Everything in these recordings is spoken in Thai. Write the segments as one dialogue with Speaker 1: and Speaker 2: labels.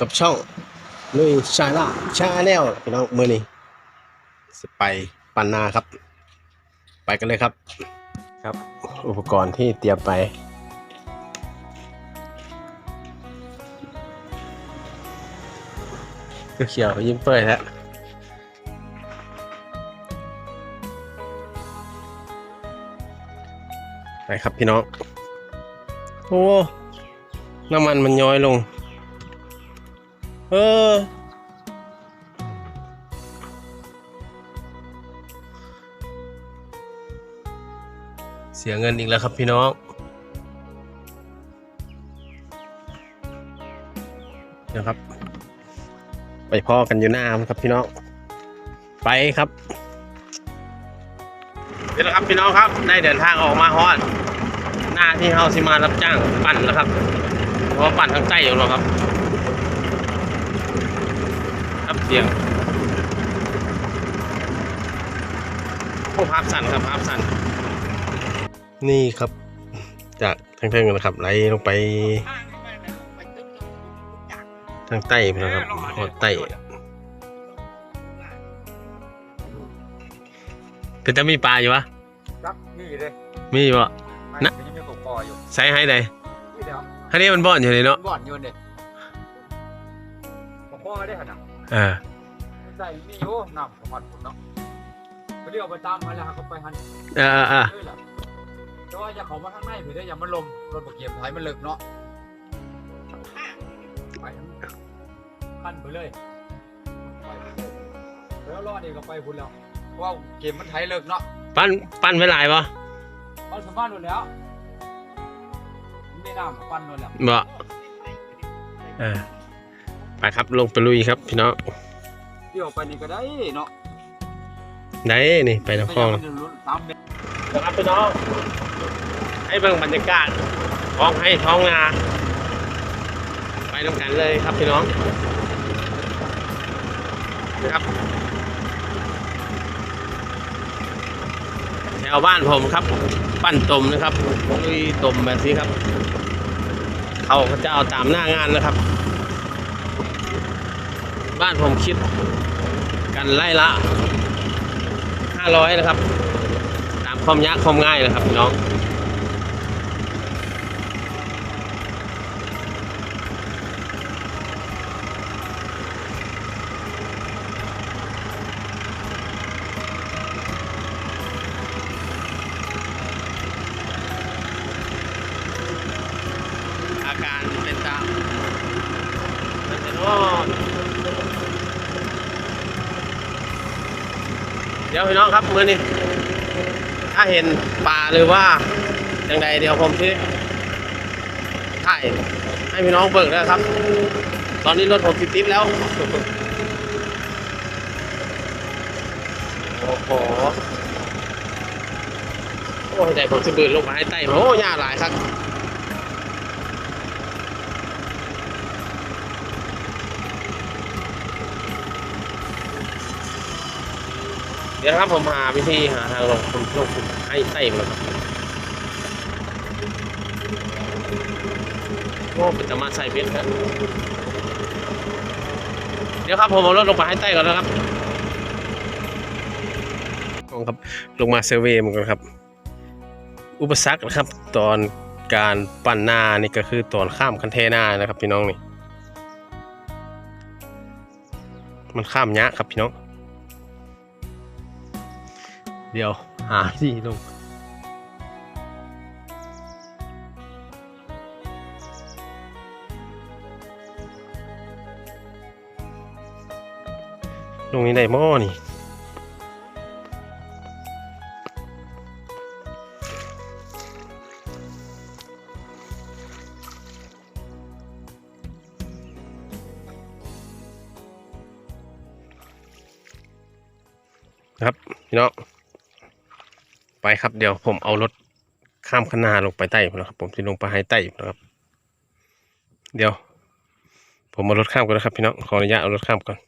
Speaker 1: ครับพี่น้องอยู่กับช่องลุยชาล่าชาแนลพี่น้องมือนี้สไปปันนาครับ ไปกันเลยครับ ครับ อุปกรณ์ที่เตรียมไป เขียวๆยิ้มเปื่อยแล้วไปครับพี่น้อง โอ้ น้ำมันมันย้อยลง เออ เสียเงินอีกแล้วครับพี่น้องเดี๋ยวครับ ไปพ่อกันอยู่หน้าครับพี่น้อง ไปครับเดี๋ยวนครับพี่น้องครับ ได้เดินทางออกมาฮอดหน้าที่เฮาสิมารับจ้างปั่นแล้วครับเพราะปั่นทางใต้อยู่แล้วครับ ครับ เสียงโอ้ภาพสั่นครับภาพสั่น นี่ครับ จากทางเทิงนะครับไหลลงไป ทางใต้พี่นะครับหอดใต้เป็นจะมีปลาอยู่วะ
Speaker 2: รักนี่เลย
Speaker 1: มีบ่
Speaker 2: ไม่
Speaker 1: นะ
Speaker 2: ยังมีกบปออยู่
Speaker 1: ใส่ให้ใด
Speaker 2: นี่เดี๋ยว
Speaker 1: ฮันนี้มันบ่อนอยู่เลยเนาะ
Speaker 2: บ่อนอยู่เนี่ยกบปอได้ขนาด
Speaker 1: เออ
Speaker 2: ใส่นี่โอ้น้ำของมันผมเนาะไปเรียกไปตามมาแล้วก็ไปหัน
Speaker 1: เออเออเออ
Speaker 2: ด้วยแหละแต่ว่าอย่าเขอมาข้างในเผื่อได้อย่ามันลมรถบกเกียบไทยมันเลิกเนาะไปขั้นไปเลยไปเลยแล้วรอดเองก็ไปพุ่นแล้วเพราะว่าเกมมันไทยเลิกเนาะ
Speaker 1: ปั้นปั้นไว้หลายปะ
Speaker 2: ปั้นสมบ้านหมดแล้วไม่น้ำปั้นหมดแล้ว
Speaker 1: บ่เออ ไปครับลงไปลุยครับพี่น้อง
Speaker 2: เดี๋ยวไปนี่ก็ได้เนาะ
Speaker 1: ได้นี่ไปน้ำคลอง
Speaker 2: มันจะลุ้นตามเบ็ด
Speaker 1: นะครับพี่น้องให้เบิ่งบรรยากาศท้องให้ท้องนาไปน้ำกันเลยครับพี่น้องนะครับแถวบ้านผมครับ ปั้นตมนะครับลุยตมแบบนี้ครับ เขาเขาจะเอาตามหน้างานนะครับ บ้านผมคิดกันไล่ละห้าร้อยนะครับ ตามความยากความง่ายนะครับน้อง อาการเป็นตามมันจะนอนเดี๋ยวพี่น้องครับมือนี้ถ้าเห็นป่าหรือว่าอย่างใดเดี๋ยวผมที่ถ่ายให้พี่น้องเบิกนะครับ ตอนนี้รถผมติดติดแล้ว โอ้โหโอ้ยใจผมจะบืนลงมาให้ใต้โอ้ยาหลายครับ ดี๋ยวครับผมหาวิธีหาทางลงคุณลงคุณให้ใต้มันครับโอ้เป็นตะมาใส่เบ็ดครับเดี๋ยวครับผมเอารถลงมาให้ใต้ก่อนนะครับลงครับลงมาเซอร์เวย์มันก่อนครับ อุปสรรคนะครับ ตอนการปั่นนานี่ก็คือตอนข้ามคันเทนานะครับ พี่น้องนี่มันข้ามยากครับพี่น้อง เดี๋ยว หาที่ลงลงนี้ได้หม้อนี่นะครับ พี่น้องไป ครับเดี๋ยวผมเอารถข้ามคนาลงไปใต้นะครับ ผมจะลงไปให้ใต้นะครับ เดี๋ยว ผมเอารถข้ามก่อนนะครับพี่น้องขออนุญาตเอารถข้ามก่อน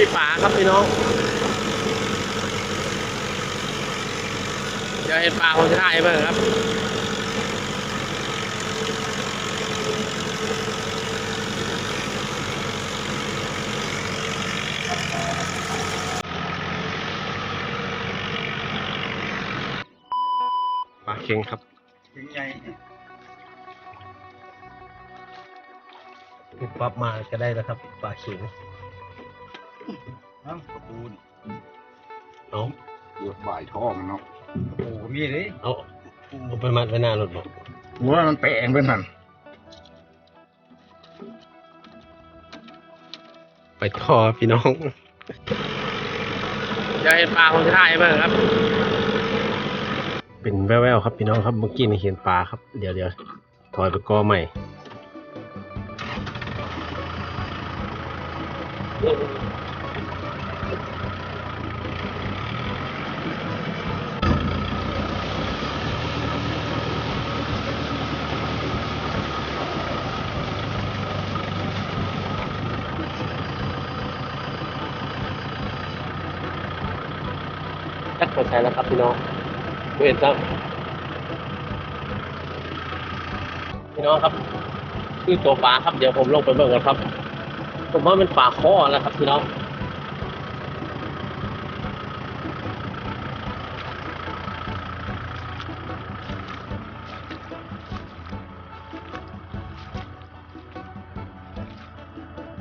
Speaker 1: มีป่า ครับพี่น้องเดี๋ยวเห็นป่าผมจะถ่ายให้เบ้างครับปลาเค็งครับ
Speaker 2: ถึงไง
Speaker 1: ปรับมาก็ได้แล้วครับปลาเค็ง
Speaker 2: เอ้ากระปูน
Speaker 1: เอา
Speaker 3: เกือบบ่ายท้องเนาะ
Speaker 2: โอ้โหมีเลย
Speaker 1: เอาเอาไปมัดไว้หน้ารถบอก
Speaker 3: หัวมันแปลงเป็นหัน
Speaker 1: ไปท่อพี่น้องเดี๋ยวเห็นปลาผมจะถ่ายให้เบ้างครับ เป็นแว่วๆครับพี่น้องครับเมื่อกี้นี่เห็นปลาครับ เดี๋ยวเดี๋ยวถอยไปกอใหม่ จักไปใช้แล้วครับพี่น้องเห็นครับพี่น้องครับ คือตัวปลาครับเดี๋ยวผมลงไปเบิ่งกันครับ ผมว่าเป็นปลาข้อแล้วครับพี่น้อง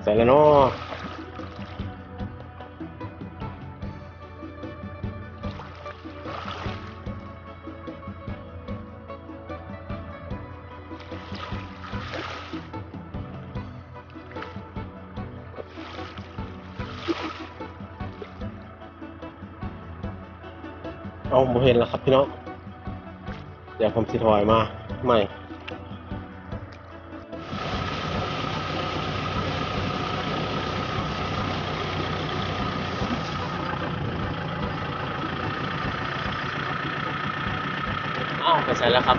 Speaker 1: ใส่แล้วเนาะ เอาผมเห็นแล้วครับพี่น้อง เดี๋ยวผมสิถอยมา ใหม่อ้าวไปใช้แล้วครับ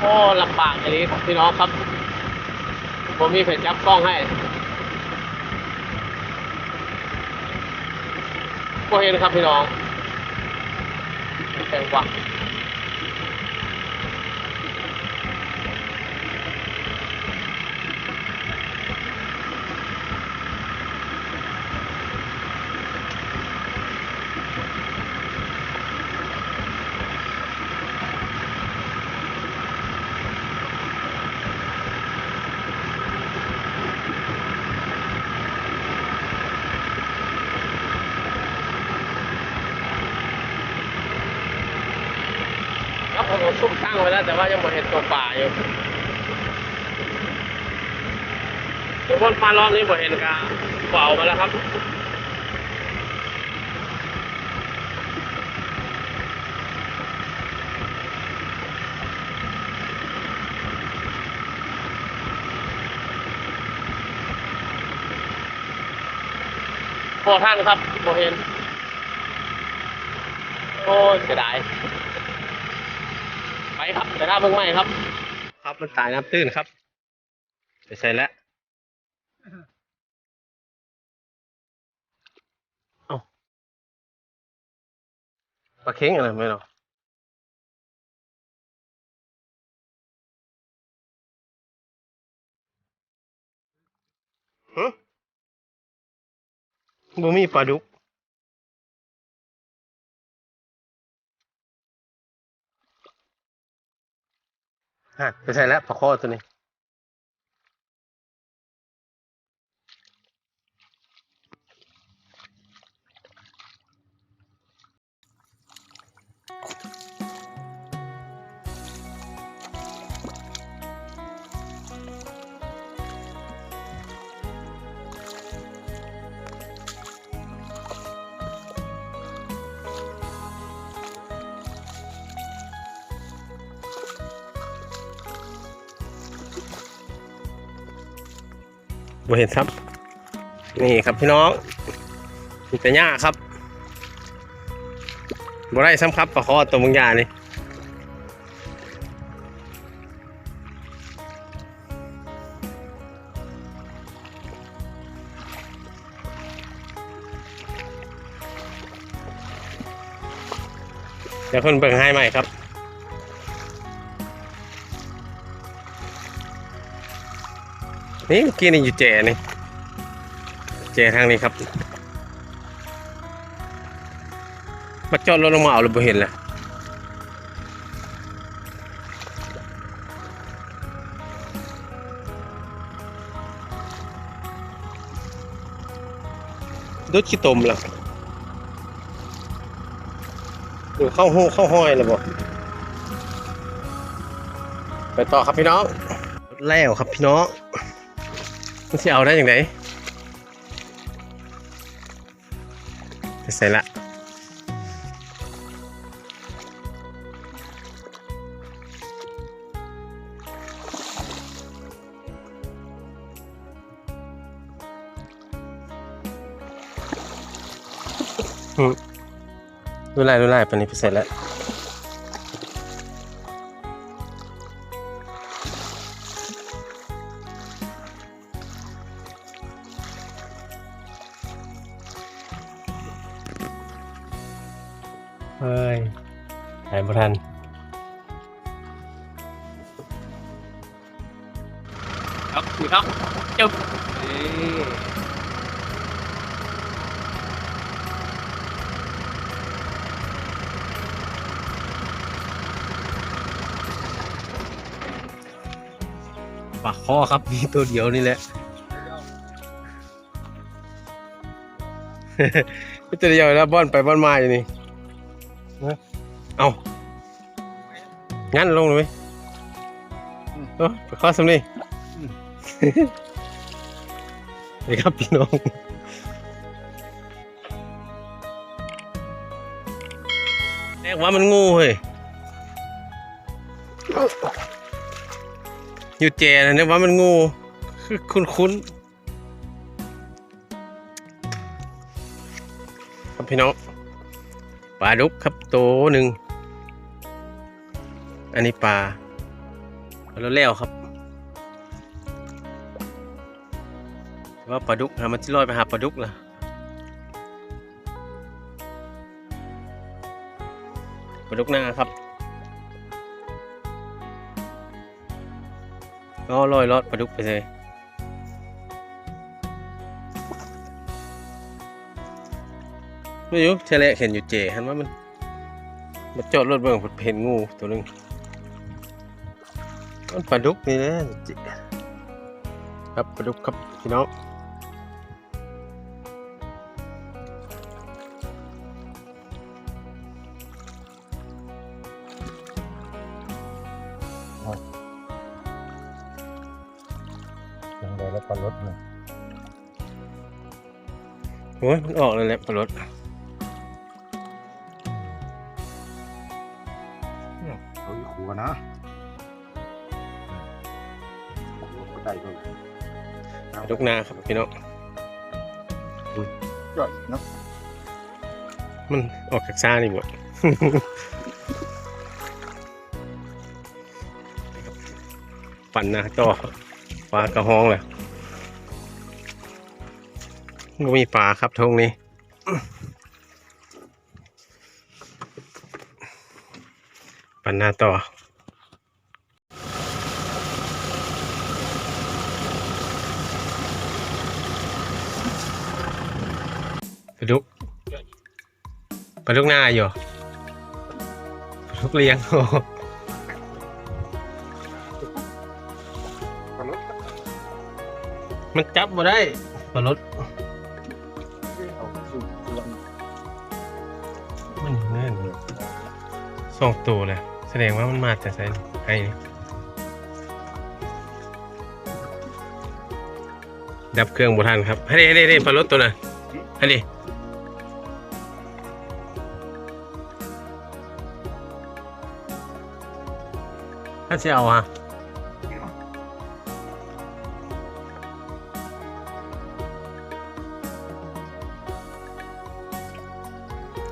Speaker 1: โอ้ ลำบากเลยครับพี่น้องครับ ผมมีแผ่นจับกล้องให้ก็เห็นครับพี่น้องแพงกว่า ซุ่มตั้งไว้แล้ว แต่ว่ายังไม่เห็นตัวป่าอยู่เดี๋ยวนมารอบนี้บ่เห็นกาเปล่ามาแล้วครับพอท่านครับบ่เห็นโอ้เสียดาย ไปครับแต่ถ้าเพิ่งไหม่ครับ ครับมันตายน้ำตื้นครับไปใส่แล้วเอาปลาเค็งอะไรไม่หรอฮะบ่มีปลาดุก ฮะไปใส่แล้วปลาข้อตัวนี้ บ่เห็นครับ นี่ครับพี่น้องมีแต่หญ้าครับบ่ได้ซ้ำครับปลาคอตัวมึงยานี่เดี๋ยวเพิ่นเบิ่งให้ใหม่ครับ นี่เมื่อกี้นี่อยู่แจนี่แจทางนี้ครับมาจอดรถลงมาเอาเลยบ่เห็นเลยดูขี้ตมล่ะดูเข้าหูเข้าห้อยแล้วบ่ไปต่อครับพี่น้อง แล้วครับพี่น้อง มันจะเอาได้อย่างไรไปใส่ละดูไล่ดูไล่ปานนี้ไปใส่แล้ว เฮ้ยถ่ายบ่ทันครับคุยครับจุ๊บปากคอครับมีตัวเดียวนี่แหละมีตัวเดียวแล้วบ้อนไปบ้อนมาอยู่นี่ นะเอางั้นลงเลยไหมเออไปข้อสำนี่นี่ครับพี่น้องเรียกว่ามันงูเฮ้ยอยู่แจนะเนี่ยว่ามันงูคือคุ้นๆครับพี่น้อง ปลาดุกครับตัวหนึ่ง อันนี้ปลาแล้วแล้วครับว่าปลาดุกหามันจะลอยไปหาปลาดุกล่ะปลาดุกหน้าครับก็ลอยลอดปลาดุกไปเลย ไม่รู้เชลเห็นอยู่เจหันว่ามันมาจอดรถเบิ่งเห็นงูตัวหนึงมันปลาดุกนี่แหละเจ๊ครับปลาดุกครับพี่น้อง
Speaker 3: ยังไงแล้วปลารถเนี่ย
Speaker 1: โอ้ยมันออกเลยแหละปลารถ
Speaker 3: เขาอยู่ขัวนะก็ได้ก็
Speaker 1: ปลาดุกนาครับพี่น้อง
Speaker 3: ย่อยเนาะ
Speaker 1: มันออกจากซ่านี่หมดปั่นหนะต่อปลากระห้องแหละก็มีปลาครับทงนี้ นหน้าต่อปลาดุกปลาดุกหน้าอยู่ปลาดุกเลี้ยง
Speaker 3: ปลารถ
Speaker 1: มันจับมาได้ปลารถมันแน่นสองตัวเลย แสดงว่ามันมาจต่ใส่ไอ้ดับเครื่องบุทันครับให้ดิให้ดิให้ดิปลารถตัวน่ะให้ดิถ้าจยเอาอะ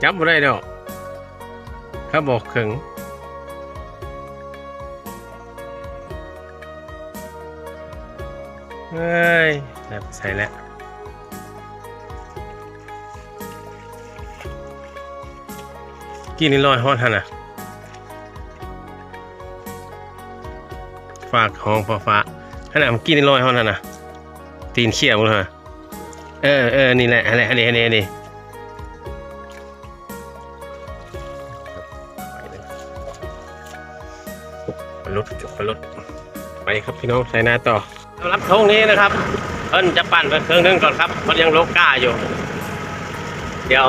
Speaker 1: จับบ่ได้ดอกเขาบอกเขิง เฮ้ยแล้วใส่แล้วกินนี่ลอยฮอดฮะน่ะฝากห้องฟ้าฟ้าขนาดมันกินนี่ลอยฮอดฮะน่ะตีนเขี้ยวเลยฮะเออเออนี่แหละอะไรอันนี้อันนี้อันนี้ไปรถไปรถไปครับพี่น้องใช้หน้าต่อ สำหรับช่วงนี้นะครับเพิ่นจะปั่นไปเครื่องนึงก่อนครับเพราะยังโลก้าอยู่ เดี๋ยว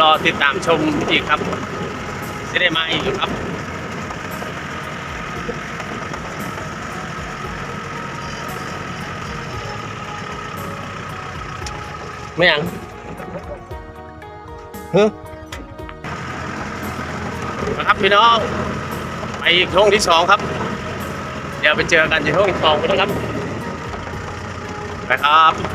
Speaker 1: รอติดตามชมอีกครับจะได้มาอีกอยู่ครับไม่ยังเฮ้นะครับพี่น้องไปอีกช่วงที่สองครับ เดี๋ยวไปเจอกันในช่วงที่สองนะครับ ไปครับ